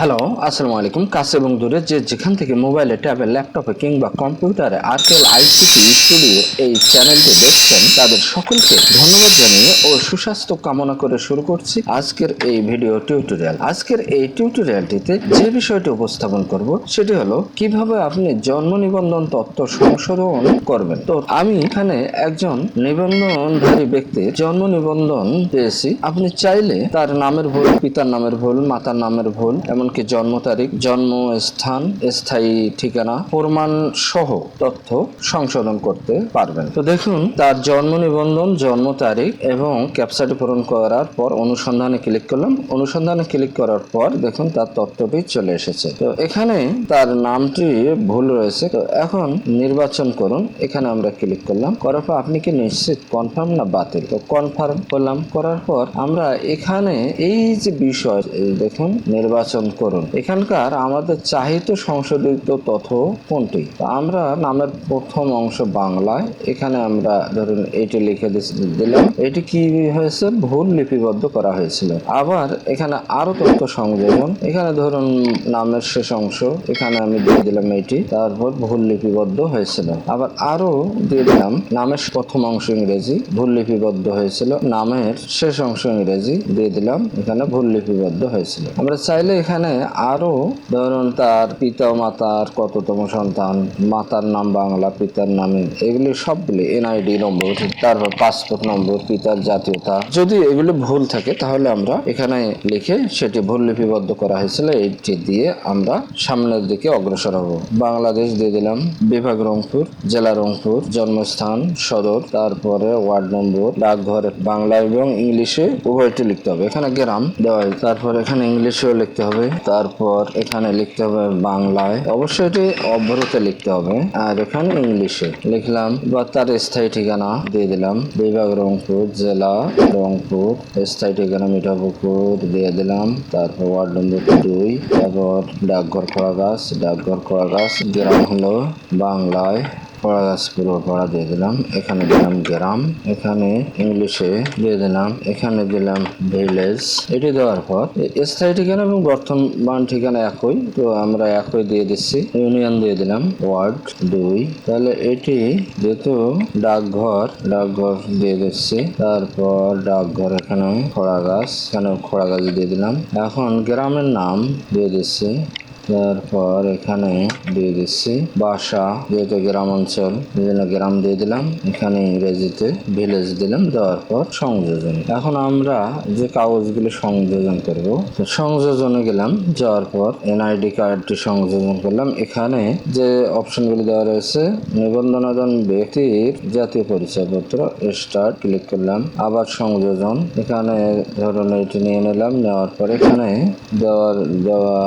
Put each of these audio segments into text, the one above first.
Hello আসসালামু আলাইকুম। কাছে এবং দূরে যে যেখান থেকে মোবাইলে ট্যাবে ল্যাপটপে কিংবা কম্পিউটারে আরকেল আইসিটি স্টুডিও এই চ্যানেলটি দেখছেন, তাদের সকলকে ধন্যবাদ জানিয়ে ও সুস্বাস্থ্য কামনা করে শুরু করছি আজকের এই ভিডিও টিউটোরিয়াল আজকের এই টিউটোরিয়ালটিতে যে বিষয়টি উপস্থাপন করব, সেটি হলো কীভাবে আপনি জন্ম নিবন্ধন তথ্য সংশোধন করবেন। তো আমি এখানে একজন নিবন্ধনধারী ব্যক্তির জন্ম নিবন্ধন পেয়েছি। আপনি চাইলে তার নামের ভুল, পিতার নামের ভুল, মাতার নামের ভুল এমনকি জন্ম তারিখ জন্ম স্থান স্থায়ী ঠিকানা প্রমাণ সহ তথ্য সংশোধন করতে পারবেন। তো দেখুন, তার জন্ম নিবন্ধন, জন্ম তারিখ এবং ক্যাপচাটি পূরণ করার পর অনুসন্ধানে ক্লিক করলাম। অনুসন্ধানে ক্লিক করার পর দেখুন, তার তথ্যটি চলে এসেছে। তো এখানে তার নামটি ভুল রয়েছে। তো এখন নির্বাচন করুন। এখানে আমরা ক্লিক করলাম। করার পর আপনি কি নিশ্চিত কনফার্ম না বাতিল? তো কনফার্ম করলাম। করার পর আমরা এখানে এই যে বিষয় দেখুন, নির্বাচন করুন। এখানকার আমাদের চাহিত সংশোধিত তথ্য কোনটি? আমরা নামের প্রথম অংশ বাংলায়, এখানে আমরা ধরুন এটি লিখে দিলাম। এটি কি হয়েছে? ভুল লিপিবদ্ধ করা হয়েছিল। আবার এখানে আরও তথ্য সংযোজন। এখানে ধরুন নামের শেষ অংশ, এখানে আমি দিয়ে দিলাম এটি। তারপর ভুল লিপিবদ্ধ হয়েছিল। আবার আরও দিয়ে দিলাম নামের প্রথম অংশ ইংরেজি, ভুল লিপিবদ্ধ হয়েছিল। নামের শেষ অংশ ইংরেজি দিয়ে দিলাম, এখানে ভুল লিপিবদ্ধ হয়েছিল। আমরা চাইলে এখানে আরও ধরুন তার পিতা মাতার কততম সন্তান, মাতার নাম বাংলা, পিতার নামে এগুলি সবগুলি এনআইডি নম্বর, তারপর পাসপোর্ট নম্বর, পিতার জাতীয়তা। যদি এগুলি ভুল থাকে, তাহলে আমরা এখানে লিখে সেটি ভুল লিপিবদ্ধ করা হয়েছিল, এইটি দিয়ে আমরা সামনের দিকে অগ্রসর হব। বাংলাদেশ দিয়ে দিলাম, বিভাগ রংপুর, জেলা রংপুর, জন্মস্থান, সদর, তারপরে ওয়ার্ড নম্বর, ডাকঘর, বাংলা এবং ইংলিশে উভয়টি লিখতে হবে। এখানে গ্রাম দেওয়া তারপর এখানে ইংলিশেও লিখতে হবে। তারপর এখানে লিখতে হবে বাংলায়। অবশ্যই এটি অভ্যরতে লিখতে হবে। আর এখানে ইংলিশে লিখলাম, বা তার স্থায়ী ঠিকানা দিয়ে দিলাম। বিভাগ রংপুর, জেলা রংপুর, স্থায়ী ঠিকানা মিঠাপুকুর দিয়ে দিলাম। তারপর ওয়ার্ড নম্বর দুই। তারপর ডাকঘর খোয়া গাছ ডাকঘর খোয়া গাছ গ্রাম হলো বাংলায়। পড়া গাছ পুরো পড়া দিয়ে দিলাম। এখানে দিলাম গ্রাম, এখানে ইংলিশে দিয়ে দিলাম, এখানে দিলাম ভিলেজ। এটি দেওয়ার পর স্থায়ী ঠিকানা এবং বর্তমান ঠিকানা একই, তো আমরা একই দিয়ে দিচ্ছি। ইউনিয়ন দিয়ে দিলাম, ওয়ার্ড দুই। তাহলে এটি যেহেতু ডাকঘর ডাকঘর দিয়ে দিচ্ছি। তারপর ডাকঘর এখানে খোড়া গাছ এখানে খোড়া গাছ দিয়ে দিলাম। এখন গ্রামের নাম দিয়ে দিচ্ছি। তারপর এখানে দিয়ে দিচ্ছি বাসা, যেহেতু গ্রাম অঞ্চল, বিভিন্ন গ্রাম দিয়ে দিলাম এখানে ইংরেজিতে ভিলেজ দিলাম, দেওয়ার পর সংযোজন। এখন আমরা যে কাগজগুলো সংযোজন করব সংযোজনে গেলাম, যাওয়ার পর এনআইডি কার্ডটি সংযোজন করলাম। এখানে যে অপশনগুলি দেওয়া রয়েছে নিবন্ধনাদন ব্যক্তির জাতীয় পরিচয়পত্র স্টার্ট ক্লিক করলাম, আবার সংযোজন। এখানে ধরুন এটি নিয়ে নিলাম, নেওয়ার পর এখানে দেওয়ার, দেওয়া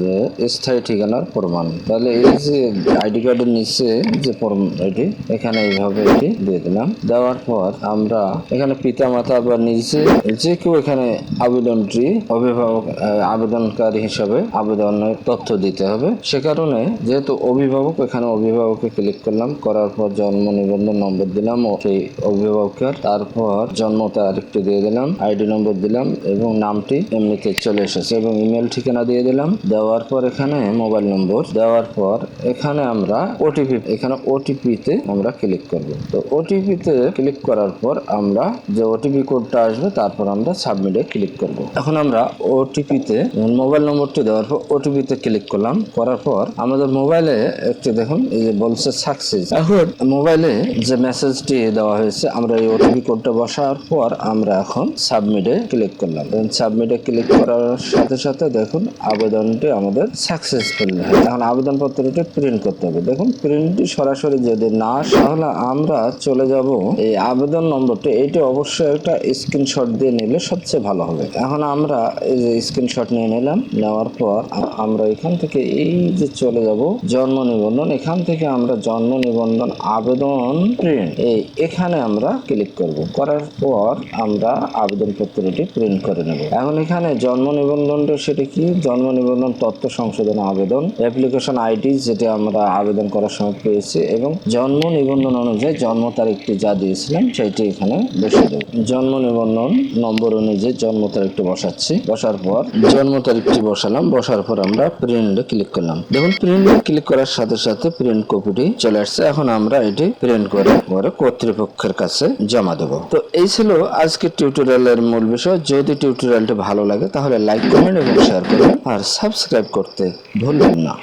যে স্থায়ী ঠিকানার প্রমাণ। তাহলে এই যে আইডি কার্ডের নিচে যে প্রম- এটি, এখানে এইভাবে এটি দিয়ে দিলাম। দেওয়ার পর আমরা এখানে পিতা মাতা বা নিজে, যে কেউ এখানে আবেদনটি অভিভাবক আবেদনকারী হিসাবে আবেদনের তথ্য দিতে হবে। সে কারণে যেহেতু অভিভাবক, এখানে অভিভাবকে ক্লিক করলাম। করার পর জন্ম নিবন্ধন নম্বর দিলাম ও সেই অভিভাবকের। তারপর জন্ম তারিখটি দিয়ে দিলাম আইডি নম্বর দিলাম এবং নামটি এমনিতে চলে এসেছে এবং ইমেল ঠিকানা দিয়ে দিলাম। দেওয়ার পর এখানে মোবাইল নম্বর দেওয়ার পর এখানে আমরা ওটিপি এখানে ওটিপিতে আমরা ক্লিক করব। তো ওটিপিতে ক্লিক করার পর আমরা যে ওটিপি কোডটা আসবে, তারপর আমরা সাবমিটে ক্লিক করব। এখন আমরা ওটিপিতে মোবাইল নম্বরটি দেওয়ার পর ওটিপিতে ক্লিক করলাম, করার পর আমাদের মোবাইলে একটি দেখুন, এই যে বলছে সাকসেস এখন মোবাইলে যে মেসেজটি দেওয়া হয়েছে, আমরা এই ওটিপি কোডটা বসার পর আমরা এখন সাবমিটে ক্লিক করলাম। সাবমিটে ক্লিক করার সাথে সাথে দেখুন, আবেদনটি আমাদের সাকসেসফুল হয় এখন আবেদনপত্রটি প্রিন্ট করতে হবে। দেখুন প্রিন্টটি সরাসরি যদি না তাহলে আমরা চলে যাব এই আবেদন নম্বরটি। এইটি অবশ্যই একটা স্ক্রিনশট দিয়ে নিলে সবচেয়ে ভালো হবে। এখন আমরা এই যে স্ক্রিনশট নিয়ে নিলাম, নেওয়ার পর আমরা এখান থেকে এই যে চলে যাব, জন্ম নিবন্ধন। এখান থেকে আমরা জন্ম নিবন্ধন, আবেদন প্রিন্ট এই এখানে আমরা ক্লিক করব। করার পর আমরা আবেদনপত্রটি প্রিন্ট করে নেব। এখন এখানে জন্ম নিবন্ধনটা, সেটা কি? জন্ম নিবন্ধন তথ্য সংশোধন সংশোধন আবেদন অ্যাপ্লিকেশন আইডি যেটা আমরা আবেদন করার সময় পেয়েছি এবং জন্ম নিবন্ধন অনুযায়ী জন্ম তারিখটি যা দিয়েছিলাম সেটি এখানে বসে দেব। জন্ম নিবন্ধন নম্বর অনুযায়ী জন্ম তারিখটি বসাচ্ছি। বসার পর জন্ম তারিখটি বসালাম। বসার পর আমরা প্রিন্টে ক্লিক করলাম। দেখুন প্রিন্টে ক্লিক করার সাথে সাথে প্রিন্ট কপিটি চলে আসছে। এখন আমরা এটি প্রিন্ট করে পরে কর্তৃপক্ষের কাছে জমা দেব। তো এই ছিল আজকের টিউটোরিয়ালের মূল বিষয়। যদি টিউটোরিয়ালটি ভালো লাগে তাহলে লাইক কমেন্ট এবং শেয়ার করবেন আর সাবস্ক্রাইব করতে ভুলবেন না